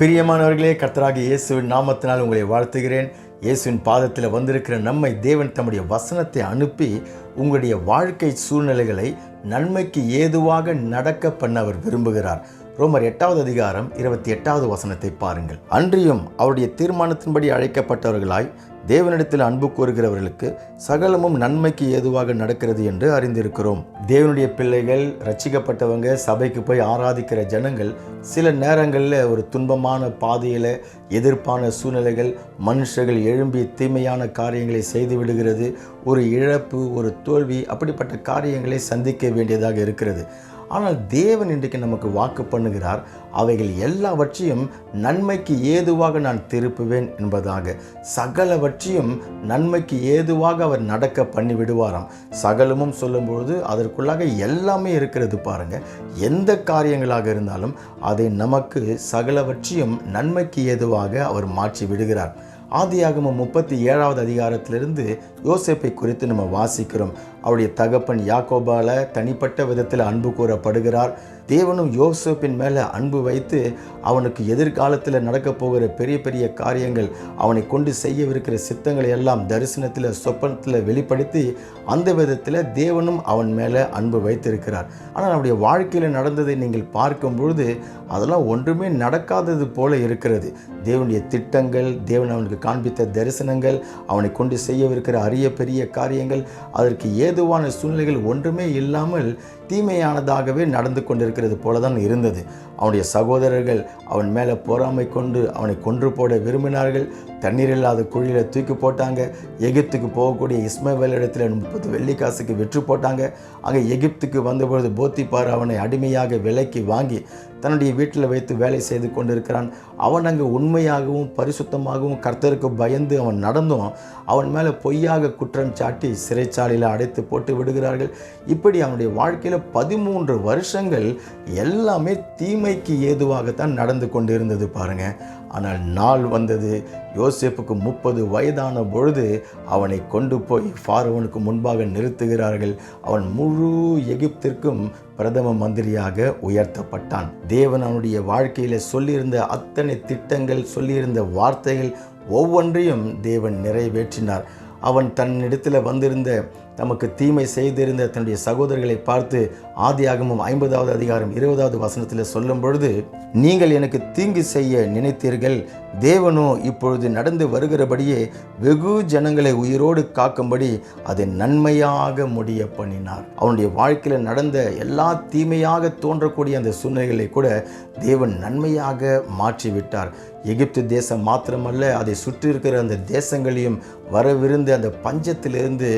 பிரியமானவர்களே கர்த்தராக இயேசுவின் நாமத்தினால் உங்களை வாழ்த்துகிறேன். இயேசுவின் பாதத்தில் வந்திருக்கிற நம்மை தேவன் தம்முடைய வசனத்தை அனுப்பி உங்களுடைய வாழ்க்கை சூழ்நிலைகளை நன்மைக்கு ஏதுவாக நடக்க பண்ண அவர் விரும்புகிறார். ரோமர் எட்டாவது அதிகாரம் இருபத்தி எட்டாவது வசனத்தை பாருங்கள். அன்றியும் அவருடைய தீர்மானத்தின்படி அழைக்கப்பட்டவர்களாய் தேவனிடத்தில் அன்பு கூறுகிறவர்களுக்கு சகலமும் நன்மைக்கு ஏதுவாக நடக்கிறது என்று அறிந்திருக்கிறோம். தேவனுடைய பிள்ளைகள் ரட்சிக்கப்பட்டவங்க சபைக்கு போய் ஆராதிக்கிற ஜனங்கள் சில நேரங்களில் ஒரு துன்பமான பாதையில் எதிர்ப்பான சூழ்நிலைகள் மனுஷர்கள் எழும்பி தீமையான காரியங்களை செய்து விடுகிறது ஒரு இழப்பு ஒரு தோல்வி அப்படிப்பட்ட காரியங்களை சந்திக்க வேண்டியதாக இருக்கிறது. ஆனால் தேவன் இன்றைக்கு நமக்கு வாக்கு பண்ணுகிறார். அவைகள் எல்லாவற்றையும் நன்மைக்கு ஏதுவாக நான் திருப்புவேன் என்பதாக. சகலவற்றையும் நன்மைக்கு ஏதுவாக அவர் நடக்க பண்ணி விடுவாராம் சகலமும் சொல்லும்பொழுது அதற்குள்ளாக எல்லாமே இருக்கிறது பாருங்க. எந்த காரியங்களாக இருந்தாலும் அதை நமக்கு சகலவற்றையும் நன்மைக்கு ஏதுவாக அவர் மாற்றி விடுகிறார் ஆதியாகம முப்பத்தி ஏழாவது அதிகாரத்திலிருந்து யோசேப்பை குறித்து நம்ம வாசிக்கிறோம். அவருடைய தகப்பன் யாக்கோபால தனிப்பட்ட விதத்தில் அன்பு கூறப்படுகிறார். தேவனும் யோசேப்பின் மேலே அன்பு வைத்து அவனுக்கு எதிர்காலத்தில் நடக்கப் போகிற பெரிய பெரிய காரியங்கள் அவனை கொண்டு செய்யவிருக்கிற சித்தங்களை எல்லாம் தரிசனத்தில் சொப்பனத்தில் வெளிப்படுத்தி அந்த விதத்தில் தேவனும் அவன் மேலே அன்பு வைத்திருக்கிறார். ஆனால் அவனுடைய வாழ்க்கையில் நடந்ததை நீங்கள் பார்க்கும் பொழுது அதெல்லாம் ஒன்றுமே நடக்காதது போல இருக்கிறது. தேவனுடைய திட்டங்கள் தேவன் அவனுக்கு காண்பித்த தரிசனங்கள் அவனை கொண்டு செய்யவிருக்கிற அறி பெரிய காரியங்கள் அதற்கு ஏதுவான சூழ்நிலைகள் ஒன்றுமே இல்லாமல் தீமையானதாகவே நடந்து கொண்டிருக்கிறது போல தான் இருந்தது. அவனுடைய சகோதரர்கள் அவன் மேலே பொறாமை கொண்டு அவனை கொன்று போட விரும்பினார்கள். தண்ணீர் இல்லாத குழியில் தூக்கி போட்டாங்க. எகிப்துக்கு போகக்கூடிய இஸ்மவேல் இடத்துல முப்பது வெள்ளிக்காசுக்கு விற்று போட்டாங்க. அங்கே எகிப்துக்கு வந்தபொழுது போத்திப்பார் அவனை அடிமையாக விலைக்கு வாங்கி தன்னுடைய வீட்டில் வைத்து வேலை செய்து கொண்டிருக்கிறான். அவன் அங்கே உண்மையாகவும் பரிசுத்தமாகவும் கர்த்தருக்கு பயந்து அவன் நடந்தும் அவன் மேலே பொய்யாக குற்றம் சாட்டி சிறைச்சாலையில் அடைத்து போட்டு விடுகிறார்கள். இப்படி அவனுடைய வாழ்க்கையில் பதிமூன்று வருஷங்கள் எல்லாமே தீமைக்கு ஏதுவாகத்தான் நடந்து கொண்டு இருந்தது பாருங்க. ஆனால் நாள் வந்தது. யோசேப்புக்கு முப்பது வயதான பொழுது அவனை கொண்டு போய் ஃபாரவனுக்கு முன்பாக நிறுத்துகிறார்கள். அவன் முழு எகிப்திற்கும் பிரதம மந்திரியாக உயர்த்தப்பட்டான். தேவன் அவனுடைய வாழ்க்கையில் சொல்லியிருந்த அத்தனை திட்டங்கள் சொல்லியிருந்த வார்த்தைகள் ஒவ்வொன்றையும் தேவன் நிறைவேற்றினார். அவன் தன்னிடத்தில் வந்திருந்த தமக்கு தீமை செய்திருந்த தன்னுடைய சகோதரர்களை பார்த்து ஆதியாகமும் ஐம்பதாவது அதிகாரம் இருபதாவது வசனத்தில் சொல்லும் பொழுது நீங்கள் எனக்கு தீங்கு செய்ய நினைத்தீர்கள். தேவனோ இப்பொழுது நடந்து வருகிறபடியே வெகு ஜனங்களை உயிரோடு காக்கும்படி அதை நன்மையாக முடிய பண்ணினார். அவனுடைய வாழ்க்கையில் நடந்த எல்லா தீமையாக தோன்றக்கூடிய அந்த சூழ்நிலைகளை கூட தேவன் நன்மையாக மாற்றிவிட்டார். எகிப்து தேசம் மாத்திரமல்ல அதை சுற்றி இருக்கிற அந்த தேசங்களையும் வரவிருந்த அந்த பஞ்சத்திலிருந்து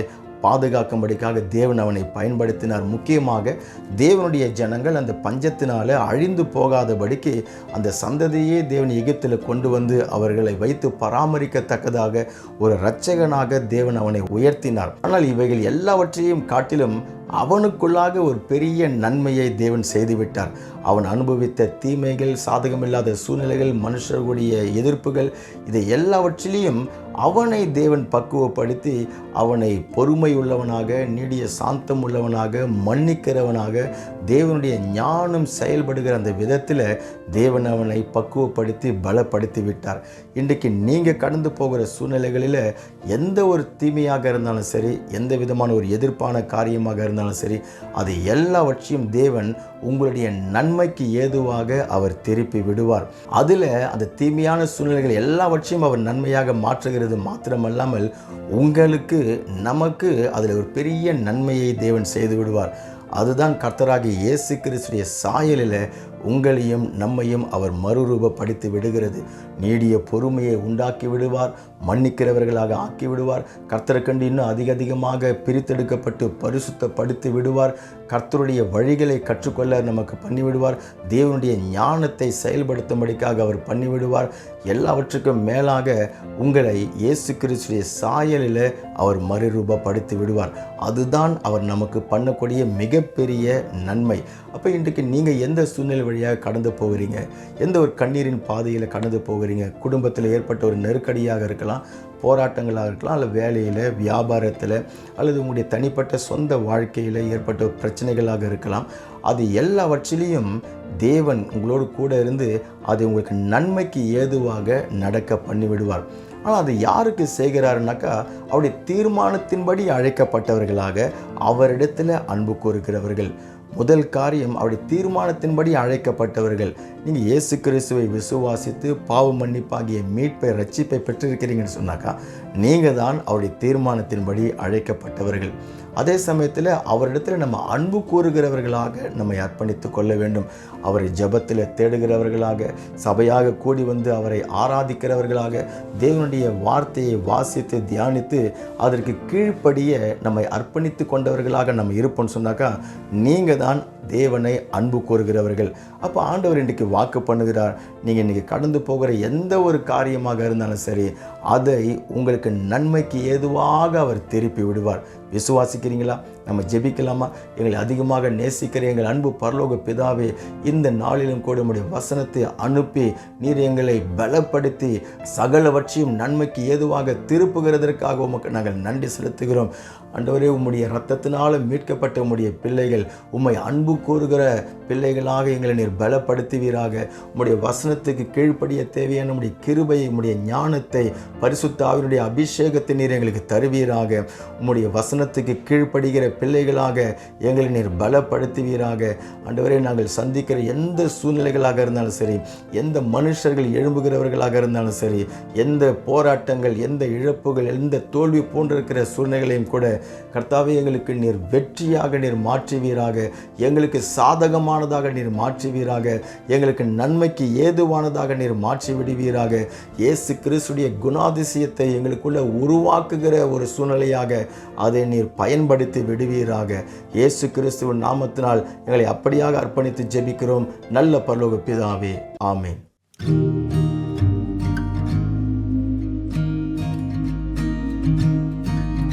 பாதுகாக்கும்படிக்காக தேவன் அவனை பயன்படுத்தினார். முக்கியமாக தேவனுடைய ஜனங்கள் அந்த பஞ்சத்தினால அழிந்து போகாதபடிக்கு அந்த சந்ததியே தேவன் எகிப்தில் கொண்டு வந்து அவர்களை வைத்து பராமரிக்கத்தக்கதாக ஒரு இரட்சகனாக தேவன் அவனை உயர்த்தினார். ஆனால் இவைகள் எல்லாவற்றையும் காட்டிலும் அவனுக்குள்ளாக ஒரு பெரிய நன்மையை தேவன் செய்துவிட்டார். அவன் அனுபவித்த தீமைகள் சாதகமில்லாத சூழ்நிலைகள் மனுஷர்களுடைய எதிர்ப்புகள் இதை எல்லாவற்றிலையும் அவனை தேவன் பக்குவப்படுத்தி அவனை பொறுமை உள்ளவனாக நீடிய சாந்தம் உள்ளவனாக மன்னிக்கிறவனாக தேவனுடைய ஞானம் செயல்படுகிற அந்த விதத்தில் தேவன் அவனை பக்குவப்படுத்தி பலப்படுத்தி விட்டார். இன்றைக்கு நீங்கள் கடந்து போகிற சூழ்நிலைகளில் எந்த ஒரு தீமையாக இருந்தாலும் சரி எந்த விதமான ஒரு எதிர்ப்பான காரியமாக இருந்தாலும் சரி அது எல்லாவற்றையும் தேவன் உங்களுடைய நன்மைக்கு ஏதுவாக அவர் திருப்பி விடுவார். அதில் அந்த தீமையான சூழ்நிலைகள் எல்லாவற்றையும் அவர் நன்மையாக மாற்றுகிறது மாத்திரமல்லாமல் உங்களுக்கு நமக்கு அதில் ஒரு பெரிய நன்மையை தேவன் செய்து விடுவார். அதுதான் கர்த்தராகிய இயேசு கிறிஸ்துடைய சாயலில் உங்களையும் நம்மையும் அவர் மறுரூபப்படுத்தி விடுகிறது. நீடிய பொறுமையை உண்டாக்கி விடுவார் மன்னிக்கிறவர்களாக ஆக்கி விடுவார். கர்த்தரை கண்டு இன்னும் அதிக அதிகமாக பிரித்தெடுக்கப்பட்டு பரிசுத்தப்படுத்தி விடுவார். கர்த்தருடைய வழிகளை கற்றுக்கொள்ள நமக்கு பண்ணிவிடுவார். தேவனுடைய ஞானத்தை செயல்படுத்தும்படிக்காக அவர் பண்ணிவிடுவார். எல்லாவற்றுக்கும் மேலாக உங்களை இயேசு கிறிஸ்துடைய சாயலில் அவர் மறுரூபப்படுத்தி விடுவார். அதுதான் அவர் நமக்கு பண்ணக்கூடிய மிகப்பெரிய நன்மை. அப்போ இன்றைக்கு நீங்கள் எந்த சூழ்நிலை வழியாக கடந்து போகிறீங்க. எந்த ஒரு கண்ணீரின் பாதையில் கடந்து போகிறீங்க? குடும்பத்தில் ஏற்பட்ட ஒரு நெருக்கடியாக இருக்கலாம் போராட்டங்களாக இருக்கலாம் அல்லது வேலையில் வியாபாரத்தில் அல்லது உங்களுடைய தனிப்பட்ட சொந்த வாழ்க்கையில் ஏற்பட்ட பிரச்சனைகளாக இருக்கலாம். அது எல்லாவற்றிலையும் தேவன் உங்களோடு கூட இருந்து அது உங்களுக்கு நன்மைக்கு ஏதுவாக நடக்க பண்ணிவிடுவார். ஆனால் அது யாருக்கு செய்கிறாருனாக்கா அவருடைய தீர்மானத்தின்படி அழைக்கப்பட்டவர்களாக அவரிடத்தில் அன்பு கூறுகிறவர்கள் முதல் காரியம் அவருடைய தீர்மானத்தின்படி அழைக்கப்பட்டவர்கள். நீங்கள் இயேசு கிறிஸ்துவை விசுவாசித்து பாவ மன்னிப்பாகிய மீட்பை ரட்சிப்பை பெற்றிருக்கிறீங்கன்னு சொன்னாக்கா நீங்கள் தான் அவருடைய தீர்மானத்தின்படி அழைக்கப்பட்டவர்கள். அதே சமயத்தில் அவரிடத்தில் நம்ம அன்பு கூறுகிறவர்களாக நம்மை அர்ப்பணித்து கொள்ள வேண்டும். அவரை ஜெபத்தில் தேடுகிறவர்களாக சபையாக கூடி வந்து அவரை ஆராதிக்கிறவர்களாக தேவனுடைய வார்த்தையை வாசித்து தியானித்து அதற்கு கீழ்ப்படிய நம்மை அர்ப்பணித்து கொண்டவர்களாக நம்ம இருப்போம்னு சொன்னாக்கா நீங்கள் தான் தேவனை அன்பு கூறுகிறவர்கள் அப்போ ஆண்டவர் இன்றைக்கு வாக்கு பண்ணுகிறார். நீங்கள் இன்றைக்கி கடந்து போகிற எந்த ஒரு காரியமாக இருந்தாலும் சரி அதை உங்களுக்கு நன்மைக்கு ஏதுவாக அவர் திருப்பி விடுவார். விசுவாசிக்கிறீங்களா? நம்ம ஜெபிக்கலாமா? எங்களை அதிகமாக நேசிக்கிற எங்கள் அன்பு பரலோக பிதாவே இந்த நாளிலும் கூட உடைய வசனத்தை அனுப்பி நீர் எங்களை பலப்படுத்தி சகலவற்றையும் நன்மைக்கு ஏதுவாக திருப்புகிறதற்காக உமக்கு நாங்கள் நன்றி செலுத்துகிறோம். ஆண்டவரே உம்முடைய ரத்தத்தினாலும் மீட்கப்பட்ட உம்முடைய பிள்ளைகள் உம்மை அன்பு கூறுகிற பிள்ளைகளாக எங்களை நீர் பலப்படுத்துவீராக. உம்முடைய வசனத்துக்கு கீழ்ப்படிய தேவையான உடைய கிருபையை உம்முடைய ஞானத்தை பரிசுத்த ஆவினுடைய அபிஷேகத்தை நீர் எங்களுக்கு தருவீராக. உம்முடைய வசனத்துக்கு கீழ்ப்படுகிற பிள்ளைகளாக எங்களை நீர் பலப்படுத்துவீராக. அன்றுவரை நாங்கள் சந்திக்கிற எந்த சூழ்நிலைகளாக இருந்தாலும் சரி எந்த மனுஷர்கள் எழும்புகிறவர்களாக இருந்தாலும் சரி எந்த போராட்டங்கள் எந்த இழப்புகள் எந்த தோல்வி போன்றிருக்கிற சூழ்நிலைகளையும் கூட கர்த்தாவே எங்களுக்கு நீர் வெற்றியாக நீர் மாற்றுவீராக. எங்களுக்கு எங்களுக்கு சாதகமானதாக நீர் மாற்றுவீராக. எங்களுக்கு நன்மைக்கு ஏதுவானதாக நீர் மாற்றி விடுவீராக. இயேசு கிறிஸ்துடைய குணாதிசயத்தை எங்களுக்குள்ள உருவாக்குகிற ஒரு சூழ்நிலையாக அதை நீர் பயன்படுத்தி விடுவீராக. இயேசு கிறிஸ்துவின் நாமத்தினால் எங்களை அப்படியாக அர்ப்பணித்து ஜெபிக்கிறோம். நல்ல பரலோக பிதாவே. ஆமேன்.